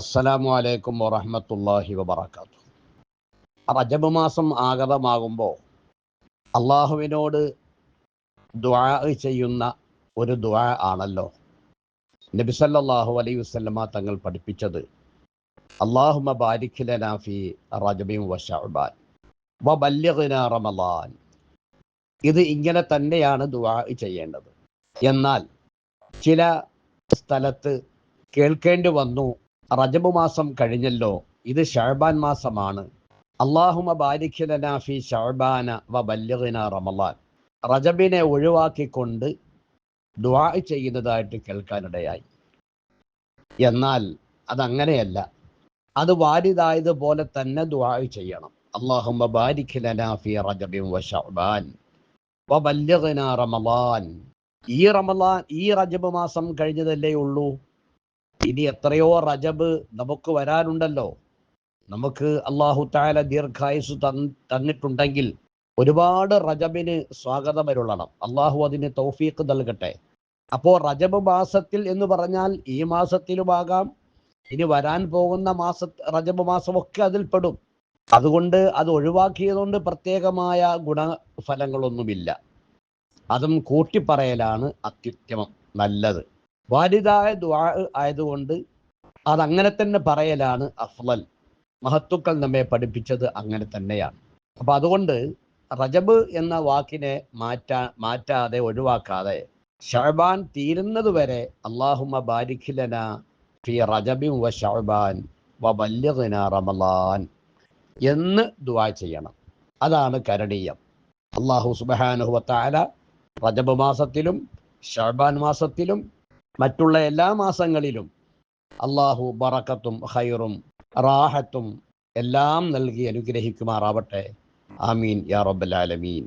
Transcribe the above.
അസ്സലാമു അലൈക്കും വറഹമത്തല്ലാഹി വബറകാതുഹു. റജബ് മാസം ആഗതമാകുമ്പോൾ അള്ളാഹുവിനോട് ദുആ ചെയ്യുന്ന ഒരു ദുആ ആണല്ലോ. നബി സല്ലല്ലാഹു അലൈഹി വസല്ലമ തങ്ങൾ പഠിപ്പിച്ചത് അല്ലാഹുമ്മ ബാരിക് ലനാ ഫീ റജബിൻ വ ബല്ലിഗ്നാ റമളാൻ ഇത് ഇങ്ങനെ തന്നെയാണ് ദുആ ചെയ്യേണ്ടത്. എന്നാൽ ചില സ്ഥലത്ത് കേൾക്കേണ്ടി വന്നു റജബ് മാസം കഴിഞ്ഞല്ലോ. ഇത് ഷഅബാൻ മാസമാണ്. അള്ളാഹുമ ബാരിഖലന ഫി വ ബല്ലിഗ്ന റമളാൻ. റജബിനെ ഒഴിവാക്കിക്കൊണ്ട് ദുആ ചെയ്യുന്നതായിട്ട് കേൾക്കാനിടയായി. എന്നാൽ അതങ്ങനെയല്ല. അത് വാരിതായതുപോലെ തന്നെ ദുആ ചെയ്യണം. അള്ളാഹുമ ബാരിഖലന റജബിൻ വ ഷഅബാൻ വ ബല്ലിഗ്ന റമളാൻ. ഈ റമലാൻ ഈ റജബ് മാസം കഴിഞ്ഞതല്ലേ ഉള്ളൂ? ഇനി എത്രയോ റജബ് നമുക്ക് വരാനുണ്ടല്ലോ. നമുക്ക് അള്ളാഹു താല ദീർഘായുസ് തന്നിട്ടുണ്ടെങ്കിൽ ഒരുപാട് റജബിന് സ്വാഗതം വരുള്ളണം അള്ളാഹു അതിന് തൗഫീഖ് നൽകട്ടെ. അപ്പോൾ റജബ് മാസത്തിൽ എന്ന് പറഞ്ഞാൽ ഈ മാസത്തിലുമാകാം. ഇനി വരാൻ പോകുന്ന മാസ റജബ് മാസമൊക്കെ അതിൽപ്പെടും അതുകൊണ്ട് അത് ഒഴിവാക്കിയതുകൊണ്ട് പ്രത്യേകമായ ഗുണഫലങ്ങളൊന്നുമില്ല. അതും കൂട്ടിപ്പറയലാണ് അത്യുത്തമം നല്ലത്. വാലിദായ ദുആ ആയതുകൊണ്ട് അതങ്ങനെ തന്നെ പറയലാണ് അഫ്ലൽ. മഹത്തുക്കൾ നമ്മെ പഠിപ്പിച്ചത് അങ്ങനെ തന്നെയാണ്. അപ്പൊ അതുകൊണ്ട് റജബ് എന്ന വാക്കിനെ മാറ്റാ മാറ്റാതെ ഒഴിവാക്കാതെ ഷഅബാൻ തീരുന്നത് വരെ അള്ളാഹുമ ബാരിഖിലന ഫി റജബിൻ വ ഷഹബാൻ വ ബല്ലിഗ്ന റമളാൻ എന്ന് ദുആ ചെയ്യണം. അതാണ് കരണീയം. അള്ളാഹു തആല റജബ് മാസത്തിലും ഷഅബാൻ മാസത്തിലും മറ്റുള്ള എല്ലാ മാസങ്ങളിലും അള്ളാഹു ബറക്കത്തും ഹൈറും റാഹത്തും എല്ലാം നൽകി അനുഗ്രഹിക്കുമാറാവട്ടെ. ആമീൻ യാ റബ്ബൽ ആലമീൻ.